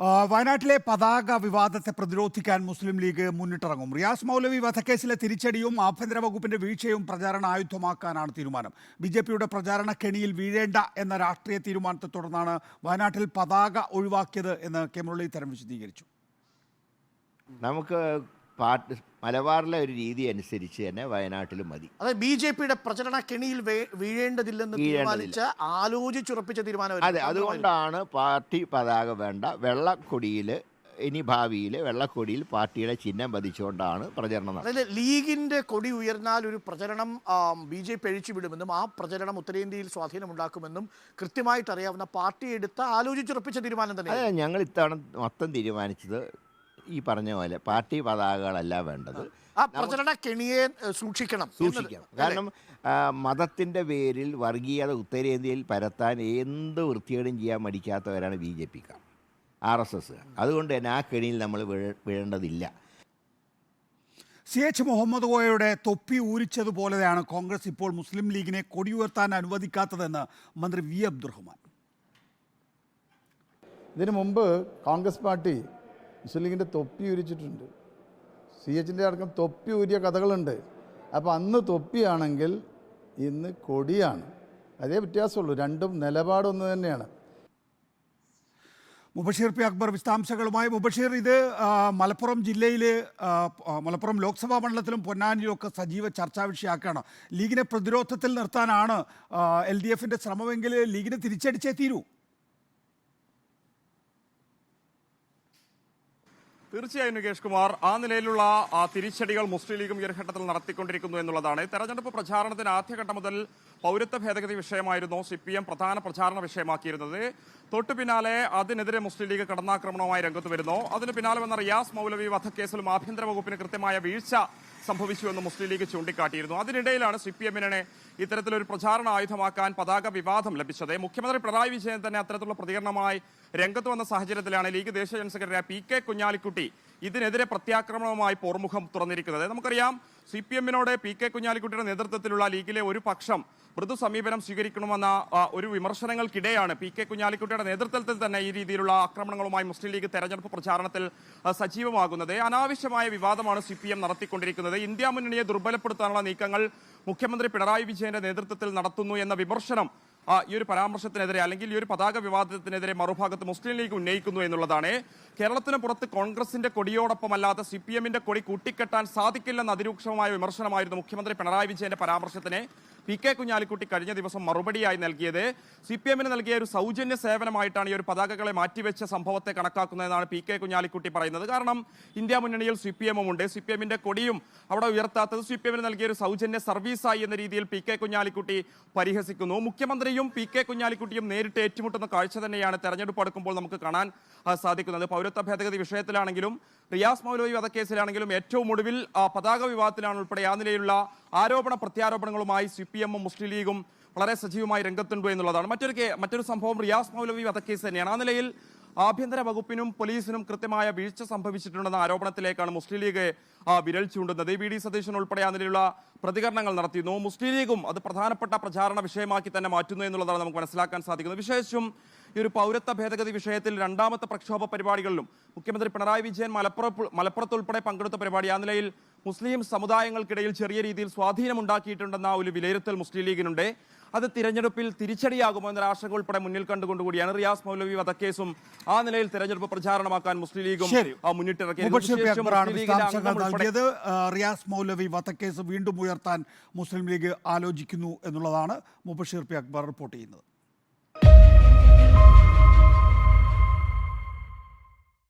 വയനാട്ടിലെ പതാക വിവാദത്തെ പ്രതിരോധിക്കാൻ മുസ്ലിം ലീഗ് മുന്നിട്ടിറങ്ങും. റിയാസ് മൗലവി വധക്കേസിലെ തിരിച്ചടിയും ആഭ്യന്തര വകുപ്പിന്റെ വീഴ്ചയും പ്രചാരണ ആയുധമാക്കാനാണ് തീരുമാനം. ബി ജെ പിയുടെ പ്രചാരണ കെണിയിൽ വീഴേണ്ട എന്ന രാഷ്ട്രീയ തീരുമാനത്തെ തുടർന്നാണ് വയനാട്ടിൽ പതാക ഒഴിവാക്കിയത് എന്ന് കെ മുരളീധരൻ വിശദീകരിച്ചു. നമുക്ക് പാർട്ടി മലബാറിലെ ഒരു രീതി അനുസരിച്ച് തന്നെ വയനാട്ടിലും മതി. അതായത് ബി ജെ പിയുടെ പ്രചരണ കെണിയിൽ വീഴേണ്ടതില്ലെന്ന് തീരുമാനിച്ച ആലോചിച്ചുറപ്പിച്ച തീരുമാനം അതെ അതുകൊണ്ടാണ് പാർട്ടി പതാക വേണ്ട. വെള്ളക്കൊടിയിൽ ഇനി ഭാവിയിൽ വെള്ളക്കൊടിയിൽ പാർട്ടിയുടെ ചിഹ്നം പതിച്ചുകൊണ്ടാണ് പ്രചരണം അതായത് ലീഗിന്റെ കൊടി ഉയർന്നാൽ ഒരു പ്രചരണം ബി ജെ പി അഴിച്ചുവിടുമെന്നും ആ പ്രചരണം ഉത്തരേന്ത്യയിൽ സ്വാധീനമുണ്ടാക്കുമെന്നും കൃത്യമായിട്ട് അറിയാവുന്ന പാർട്ടി എടുത്ത ആലോചിച്ചുറപ്പിച്ച തീരുമാനം തന്നെ ഞങ്ങൾ ഇത്തവണ മൊത്തം തീരുമാനിച്ചത് ഈ പറഞ്ഞ പോലെ പാർട്ടി പതാകകളല്ല വേണ്ടത്. ആ പ്രചരണ കെണിയെ ഏഹ്, സൂക്ഷിക്കണം എന്നത്. സൂക്ഷിക്കണം. കാരണം ആ, മതത്തിന്റെ പേരിൽ വർഗീയത ഉത്തരേന്ത്യയിൽ പരത്താൻ എന്ത് വൃത്തികേടും ചെയ്യാൻ മടിക്കാത്തവരാണ് ബി ജെ പിക്കാർ ആർ എസ് എസ് അതുകൊണ്ട് തന്നെ ആ കെണിയിൽ നമ്മൾ വീഴ- വീഴേണ്ടതില്ല. സി എച്ച് മുഹമ്മദ് കോയയുടെ തൊപ്പി ഊരിച്ചതുപോലെയാണ് കോൺഗ്രസ് ഇപ്പോൾ മുസ്ലിം ലീഗിനെ കൊടിയുയർത്താൻ അനുവദിക്കാത്തതെന്ന് മന്ത്രി വി അബ്ദുറഹ്മാൻ. ഇതിനു മുമ്പ് കോൺഗ്രസ് പാർട്ടി മുസ്ലിം ലീഗിന്റെ തൊപ്പി ഉരിച്ചിട്ടുണ്ട്. സി എച്ചിന്റെ അടക്കം തൊപ്പി ഊരിയ കഥകളുണ്ട്. അപ്പോൾ അന്ന് തൊപ്പിയാണെങ്കിൽ ഇന്ന് കൊടിയാണ്. അതേ വ്യത്യാസമുള്ളൂ. രണ്ടും നിലപാടൊന്ന് തന്നെയാണ്. മുബഷീർ പി അക്ബർ വിശദാംശങ്ങളുമായി. മുബഷീർ ഇത് മലപ്പുറം ജില്ലയിൽ മലപ്പുറം ലോക്സഭാ മണ്ഡലത്തിലും പൊന്നാനിയിലും ഒക്കെ സജീവ ചർച്ചാ വിഷയമാക്കുകയാണ് ലീഗിനെ പ്രതിരോധത്തിൽ നിർത്താനാണ് എൽ ഡി എഫിന്റെ ശ്രമമെങ്കിൽ ലീഗിനെ തിരിച്ചടിച്ചേ തീരൂ. തീർച്ചയായും നികേഷ് കുമാർ ആ നിലയിലുള്ള ആ തിരിച്ചടികൾ മുസ്ലിം ലീഗും ഈ ഘട്ടത്തിൽ നടത്തിക്കൊണ്ടിരിക്കുന്നു എന്നുള്ളതാണ്. തെരഞ്ഞെടുപ്പ് പ്രചാരണത്തിന് ആദ്യഘട്ടം മുതൽ പൗരത്വ ഭേദഗതി വിഷയമായിരുന്നു സി പി എം പ്രധാന പ്രചാരണ വിഷയമാക്കിയിരുന്നത്. തൊട്ടു പിന്നാലെ അതിനെതിരെ മുസ്ലിം ലീഗ് കടന്നാക്രമണവുമായി രംഗത്ത് വരുന്നു. അതിന് പിന്നാലെ വന്ന റിയാസ് മൗലവി വധക്കേസിലും ആഭ്യന്തര വകുപ്പിന് കൃത്യമായ വീഴ്ച സംഭവിച്ചുവെന്ന് മുസ്ലിം ലീഗ് ചൂണ്ടിക്കാട്ടിയിരുന്നു. അതിനിടയിലാണ് സി പി എമ്മിനെ ഇത്തരത്തിലൊരു പ്രചാരണ ആയുധമാക്കാൻ പതാക വിവാദം ലഭിച്ചത്. മുഖ്യമന്ത്രി പിണറായി വിജയൻ തന്നെ അത്തരത്തിലുള്ള പ്രതികരണമായി രംഗത്ത് വന്ന സാഹചര്യത്തിലാണ് ലീഗ് ദേശീയ general secretary P K Kunhalikutty ഇതിനെതിരെ പ്രത്യാക്രമണവുമായി പോർമുഖം തുറന്നിരിക്കുന്നത്. നമുക്കറിയാം സി പി എമ്മിനോട് പി കെ കുഞ്ഞാലിക്കുട്ടിയുടെ നേതൃത്വത്തിലുള്ള ലീഗിലെ ഒരു പക്ഷം മൃദു സമീപനം സ്വീകരിക്കണമെന്ന ഒരു വിമർശനങ്ങൾക്കിടെയാണ് പി കെ കുഞ്ഞാലിക്കുട്ടിയുടെ നേതൃത്വത്തിൽ തന്നെ ഈ രീതിയിലുള്ള ആക്രമണങ്ങളുമായി മുസ്ലിം ലീഗ് തെരഞ്ഞെടുപ്പ് പ്രചാരണത്തിൽ സജീവമാകുന്നത്. അനാവശ്യമായ വിവാദമാണ് സി പി എം നടത്തിക്കൊണ്ടിരിക്കുന്നത്. ഇന്ത്യ മുന്നണിയെ ദുർബലപ്പെടുത്താനുള്ള നീക്കങ്ങൾ മുഖ്യമന്ത്രി പിണറായി വിജയന്റെ നേതൃത്വത്തിൽ നടത്തുന്നു എന്ന വിമർശനം ഈ ഒരു പരാമർശത്തിനെതിരെ അല്ലെങ്കിൽ ഈ ഒരു പതാക വിവാദത്തിനെതിരെ മറുഭാഗത്ത് മുസ്ലിം ലീഗ് ഉന്നയിക്കുന്നു എന്നുള്ളതാണ്. കേരളത്തിന് പുറത്ത് കോൺഗ്രസിന്റെ കൊടിയോടൊപ്പമല്ലാതെ സി പി എമ്മിന്റെ കൊടി കൂട്ടിക്കെട്ടാൻ സാധിക്കില്ലെന്ന അതിരൂക്ഷമായ വിമർശനമായിരുന്നു മുഖ്യമന്ത്രി പിണറായി വിജയന്റെ പരാമർശത്തിന് പി കെ കുഞ്ഞാലിക്കുട്ടി കഴിഞ്ഞ ദിവസം മറുപടിയായി നൽകിയത്. സി പി എമ്മിന് നൽകിയ ഒരു സൗജന്യ സേവനമായിട്ടാണ് ഈ ഒരു പതാകകളെ മാറ്റിവെച്ച സംഭവത്തെ കണക്കാക്കുന്നതെന്നാണ് പി കെ കുഞ്ഞാലിക്കുട്ടി പറയുന്നത്. കാരണം ഇന്ത്യ മുന്നണിയിൽ സി പി എമ്മും ഉണ്ട്. സി പി എമ്മിന്റെ കൊടിയും അവിടെ ഉയർത്താത്തത് സി പി എമ്മിന് നൽകിയ ഒരു സൗജന്യ സർവീസായി എന്ന രീതിയിൽ പി കെ കുഞ്ഞാലിക്കുട്ടി പരിഹസിക്കുന്നു. മുഖ്യമന്ത്രിയും പി കെ കുഞ്ഞാലിക്കുട്ടിയും നേരിട്ട് ഏറ്റുമുട്ടുന്ന കാഴ്ച തന്നെയാണ് തെരഞ്ഞെടുപ്പ് അടുക്കുമ്പോൾ നമുക്ക് കാണാൻ സാധിക്കുന്നത്. പൗരത്വ ഭേദഗതി വിഷയത്തിലാണെങ്കിലും റിയാസ് മൗലവി വധക്കേസിലാണെങ്കിലും ഏറ്റവും ഒടുവിൽ പതാക വിവാദത്തിലാണ് ഉൾപ്പെടെ ആ നിലയിലുള്ള ആരോപണ പ്രത്യാരോപണങ്ങളുമായി സി പി എമ്മും മുസ്ലിം ലീഗും വളരെ സജീവമായി രംഗത്തുണ്ട് എന്നുള്ളതാണ്. മറ്റൊരു മറ്റൊരു സംഭവം റിയാസ് മൗലവി വധക്കേസ് തന്നെയാണ്. ആ നിലയിൽ ആഭ്യന്തര വകുപ്പിനും പോലീസിനും കൃത്യമായ വീഴ്ച സംഭവിച്ചിട്ടുണ്ടെന്ന ആരോപണത്തിലേക്കാണ് മുസ്ലിം ലീഗ് വിരൽ ചൂണ്ടുന്നത്. വി ഡി സതീശൻ ഉൾപ്പെടെ നിലയിലുള്ള പ്രതികരണങ്ങൾ നടത്തിയിരുന്നു. മുസ്ലിം ലീഗും അത് പ്രധാനപ്പെട്ട പ്രചാരണ വിഷയമാക്കി തന്നെ മാറ്റുന്നു എന്നുള്ളതാണ് നമുക്ക് മനസ്സിലാക്കാൻ സാധിക്കുന്നത്. വിശേഷിച്ചും ഈ ഒരു പൗരത്വ ഭേദഗതി വിഷയത്തിൽ രണ്ടാമത്തെ പ്രക്ഷോഭ പരിപാടികളിലും മുഖ്യമന്ത്രി പിണറായി വിജയൻ മലപ്പുറം മലപ്പുറത്ത് ഉൾപ്പെടെ പങ്കെടുത്ത പരിപാടി. ആ നിലയിൽ മുസ്ലിം സമുദായങ്ങൾക്കിടയിൽ ചെറിയ രീതിയിൽ സ്വാധീനം സ്വാധീനമുണ്ടാക്കിയിട്ടുണ്ടെന്ന ഒരു വിലയിരുത്തൽ മുസ്ലിം ലീഗിനുണ്ട്. അത് തിരഞ്ഞെടുപ്പിൽ തിരിച്ചടിയാകുമോ എന്ന ആശങ്ക ഉൾപ്പെടെ മുന്നിൽ കണ്ടുകൊണ്ടുകൂടിയാണ്. റിയാസ് മൗലവി വധക്കേസും ആ നിലയിൽ തിരഞ്ഞെടുപ്പ് പ്രചാരണമാക്കാൻ മുസ്ലിം ലീഗും മുന്നിട്ടിറക്കിയത് റിയാസ് മൗലവി വധക്കേസ് വീണ്ടും ഉയർത്താൻ മുസ്ലിം ലീഗ് ആലോചിക്കുന്നു എന്നുള്ളതാണ് മുബഷീർ പി അക്ബർ റിപ്പോർട്ട് ചെയ്യുന്നത്.